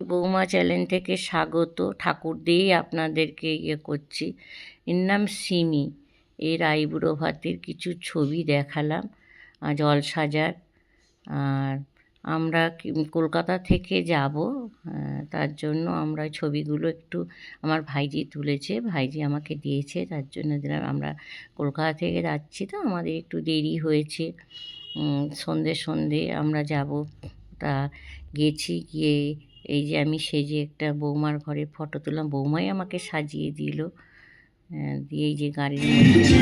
বৌমা চ্যানেল থেকে স্বাগত। ঠাকুর দিয়েই আপনাদেরকে ইয়ে করছি। এর নাম সিমি। এর আইবুড়ো ভাতের কিছু ছবি দেখালাম। জল সাজার আর আমরা কলকাতা থেকে যাব। তার জন্য আমরা ছবিগুলো একটু আমার ভাইজি তুলেছে। ভাইজি আমাকে দিয়েছে, তার জন্য দিলাম। আমরা কলকাতা থেকে যাচ্ছি তো, আমাদের একটু দেরি হয়েছে। সন্ধে সন্ধে আমরা যাব। তা গেছি গিয়ে এই যে আমি সেজে একটা বৌমার ঘরে ফটো তুললাম, বৌমাই আমাকে সাজিয়ে দিল। দিয়ে এই যে গাড়ির মধ্যে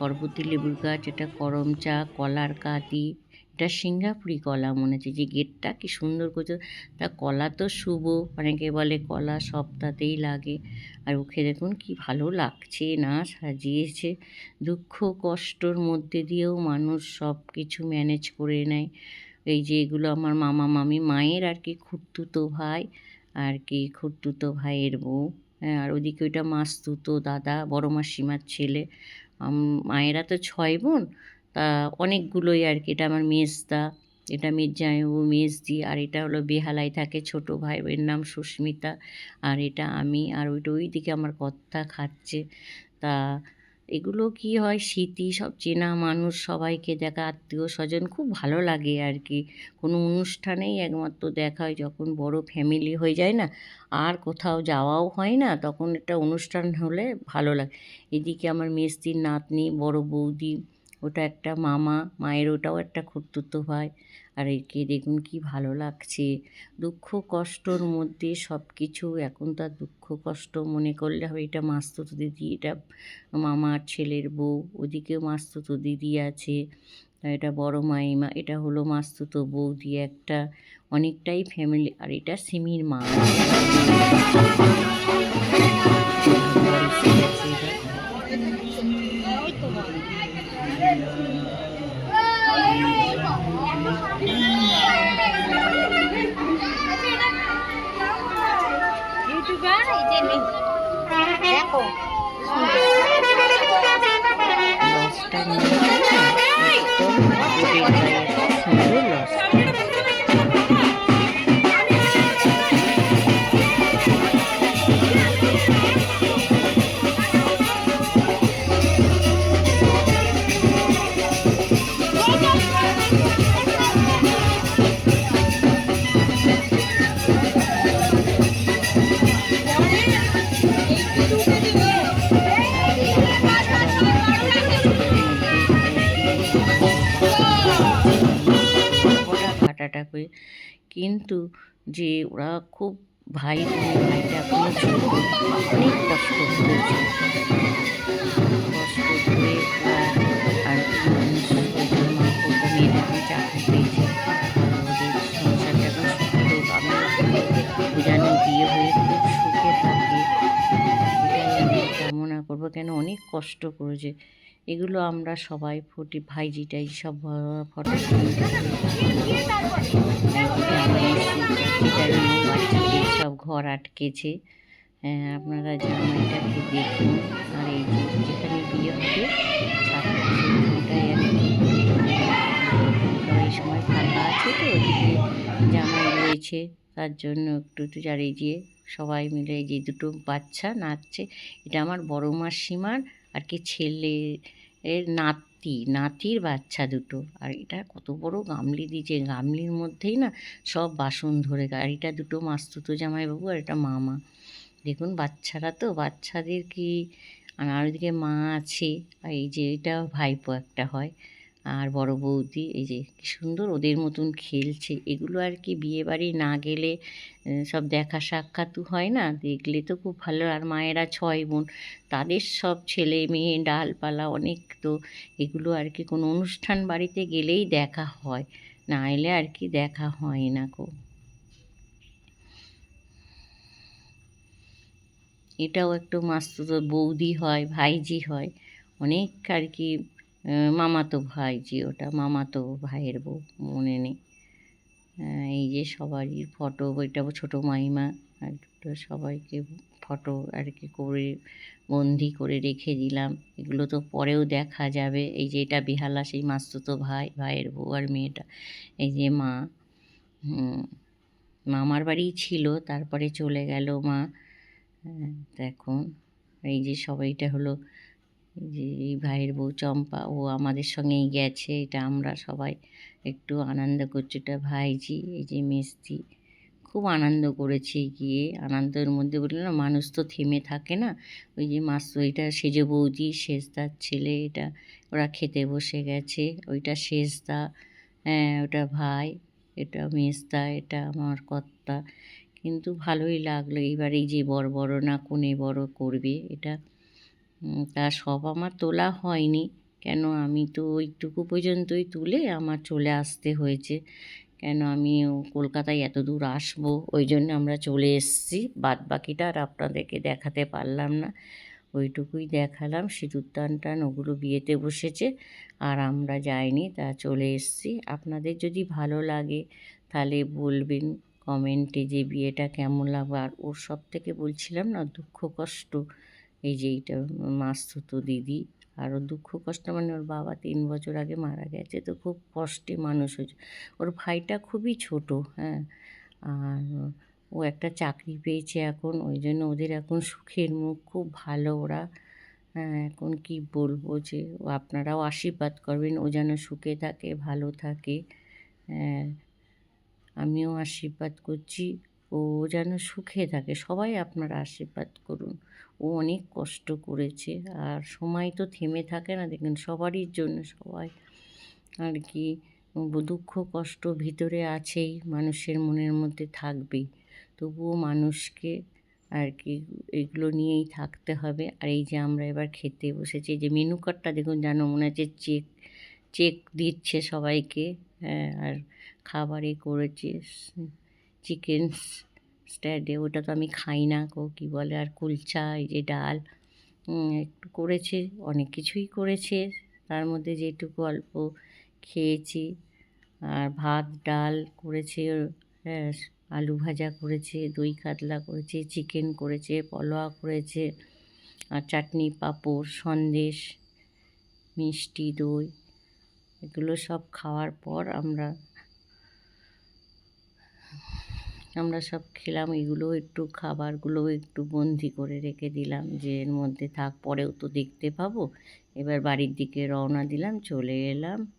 সরবতি লেবুর গাছ, এটা করমচা কলার কাতি এটা সিঙ্গাপুরি কলা মনে হচ্ছে যে গেটটা কি সুন্দর করছে। তা কলা তো শুভ, অনেকে বলে কলা সপ্তাহতেই লাগে। আর ওকে দেখুন কি ভালো লাগছে না, সাজিয়েছে দুঃখ কষ্টর মধ্যে দিয়েও মানুষ সব কিছু ম্যানেজ করে নেয়। এই যে এগুলো আমার মামা মামি মায়ের আর কি খুঁড়তুতো ভাই আর কি খুঁড়তুতো ভাইয়ের বউ। হ্যাঁ আর ওদিকে ওইটা মাসতুতো দাদা, বড় মাসিমার ছেলে। মায়েরা তো ছয় বোন। তা অনেকগুলোই আর কি, এটা আমার মেজদা, এটা মেজজামাইবাবু মেজদি, আর এটা হলো বেহালায় থাকে ছোট ভাই এর নাম সুস্মিতা, আর এটা আমি, আর ওইটা ওই দিকে আমার কর্তা খাচ্ছে। তা এগুলো কি হয়? স্মৃতি সব চেনা মানুষ সবাইকে দেখা, আত্মীয় স্বজন খুব ভালো লাগে আর কি কোনো অনুষ্ঠানেই একমাত্র দেখা হয় যখন বড় ফ্যামিলি হয়ে যায় না, আর কোথাও যাওয়াও হয় না, তখন একটা অনুষ্ঠান হলে ভালো লাগে। এদিকে আমার মেস্তির নাতনি, বড় বৌদি ওটা একটা মামা, মায়ের ওটাও একটা খুঁড়তুতো ভাই আর একে দেখুন কি ভালো লাগছে। দুঃখ কষ্টর মধ্যে সব কিছু এখন তার দুঃখ কষ্ট মনে করলে হবে। এটা মাস্তুতো দিদি, এটা মামার ছেলের বউ, ওদিকেও মাস্তুতো দিদি আছে। এটা বড় মাইমা, এটা হলো মাস্তুতো বৌদি একটা। অনেকটাই ফ্যামিলি আর এটা সিমির মা। কাটাটা করে। কিন্তু যে ওরা খুব ভাই ভাইটা অনেক কষ্ট করেছে কষ্ট করে আর চাকরি বিয়ে হয়ে খুব করব, কেন অনেক কষ্ট করেছে। এগুলো আমরা সবাই ফুটি ভাইজিটাই সব ফটো সব ঘর আটকেছে। হ্যাঁ, আপনারা জামাইটাকে দেখুন। আর এই যেখানে বিয়ে হবে এই সময় ফাঁকা আছে তো ওদিকে জামাই রয়েছে। তার জন্য একটু একটু যার এই যে সবাই মিলে এই যে দুটো বাচ্চা নাচছে। এটা আমার বড় মাসিমার আর কি ছেলে এর নাতি, নাতির বাচ্চা দুটো। আর এটা কত বড় গামলি দিয়েছে। গামলির মধ্যেই না সব বাসন ধরে আর এটা দুটো মাস্তুতো জামাইবাবু আর এটা মামা। দেখুন বাচ্চারা তো, বাচ্চাদের কি আর ওইদিকে মা আছে। আর এই যে এটা ভাইপো একটা হয়। আর বড় বৌদি, এই যে কি সুন্দর ওদের মতন খেলছে। এগুলো আর কি বিয়ে বাড়ি না গেলে সব দেখা সাক্ষাৎ হয় না? দেখলে তো খুব ভালো। আর মায়েরা ছয় বোন, তাদের সব ছেলে মেয়ে, ডালপালা অনেক তো, এগুলো আর কি কোনো অনুষ্ঠান বাড়িতে গেলেই দেখা হয়। না এলে আর কি দেখা হয় না কো এটাও একটু মাস্তুতো বৌদি হয়, ভাইজি হয়। অনেক আর কি মামাতো ভাই, যে ওটা মামাতো ভাইয়ের বউ, মনে নেই। এই যে সবারই ফটো ওইটা ছোটো মাইমা, আর দুটো সবাইকে ফটো আর কি করে বন্দি করে রেখে দিলাম। এগুলো তো পরেও দেখা যাবে। এই যে এটা বেহালা, সেই মাস্তুতো ভাই, ভাইয়ের বউ আর মেয়েটা। এই যে মা মামার বাড়িই ছিল, তারপরে চলে গেল মা। এখন এই যে সবাইটা হলো যে এই ভাইয়ের বউ চম্পা, ও আমাদের সঙ্গেই গেছে, এটা আমরা সবাই একটু আনন্দ করছি। এটা ভাইজি, এই যে মিস্তি খুব আনন্দ করেছি গিয়ে। আনন্দের মধ্যে বললাম মানুষ তো থেমে থাকে না। ওই যে মাস, ওইটা সেজে বৌদি শেষদার ছেলে, এটা ওরা খেতে বসে গেছে। ওইটা শেষদা হ্যাঁ ওটা ভাই, এটা মেজদা এটা আমার কর্তা। কিন্তু ভালোই লাগল। এইবার এই যে বড় বড় না কোণে বড় করবে, এটা তা সব আমার তোলা হয়নি। কেন? আমি তো ওইটুকু পর্যন্তই তুলে আমার চলে আসতে হয়েছে। কেন? আমি কলকাতায় এত দূর আসব, ওই জন্য আমরা চলে এসেছি। বাদ বাকিটা আর আপনাদেরকে দেখাতে পারলাম না। ওইটুকুই দেখালাম। সিঁদুর টান টান, ওগুলো বিয়েতে বসেছে আর আমরা যাইনি, তা চলে এসেছি। আপনাদের যদি ভালো লাগে তাহলে বলবেন কমেন্টে যে বিয়েটা কেমন লাগবে আর ওর সব থেকে বলছিলাম না, দুঃখ কষ্ট। এই যে এইটা মাস্তুতো দিদি আরও দুঃখ কষ্ট মানে ওর বাবা তিন বছর আগে মারা গেছে, তো খুব কষ্টে মানুষ হয়েছে। ওর ভাইটা খুবই ছোট হ্যাঁ আর ও একটা চাকরি পেয়েছে এখন, ওই জন্য ওদের এখন সুখের মুখ, খুব ভালো ওরা হ্যাঁ এখন কি বলব যে আপনারাও আশীর্বাদ করবেন, ও যেন সুখে থাকে, ভালো থাকে হ্যাঁ আমিও আশীর্বাদ করছি। ও যেন সুখে থাকে। সবাই আপনারা আশীর্বাদ করুন। ও অনেক কষ্ট করেছে। আর সময় তো থেমে থাকে না। দেখুন সবারই জন্য সবাই আর কি দুঃখ কষ্ট ভিতরে আছেই। মানুষের মনের মধ্যে থাকবেই। তবুও মানুষকে আর কি এগুলো নিয়েই থাকতে হবে। আর এই যে আমরা এবার খেতে বসেছি, যে মেনু কার্ডটা দেখুন জানো মনে হচ্ছে চেক চেক দিচ্ছে সবাইকে। হ্যাঁ আর খাবারে করেছে। চিকেন স্ট্যাডে ওটা তো আমি খাই না কো কী বলে? আর কুলচা, এই যে ডাল একটু করেছে, অনেক কিছুই করেছে। তার মধ্যে যেটুকু অল্প খেয়েছি। আর ভাত, ডাল করেছে আলু ভাজা করেছে, দই কাতলা করেছে চিকেন করেছে, পলোয়া করেছে, আর চাটনি, পাঁপড়, সন্দেশ, মিষ্টি, দই, এগুলো সব খাওয়ার পর আমরা আমরা সব খেলাম, এগুলো একটু খাবারগুলো একটু বন্দি করে রেখে দিলাম, যে এর মধ্যে থাক, পরেও তো দেখতে পাবো। এবার বাড়ির দিকে রওনা দিলাম, চলে এলাম।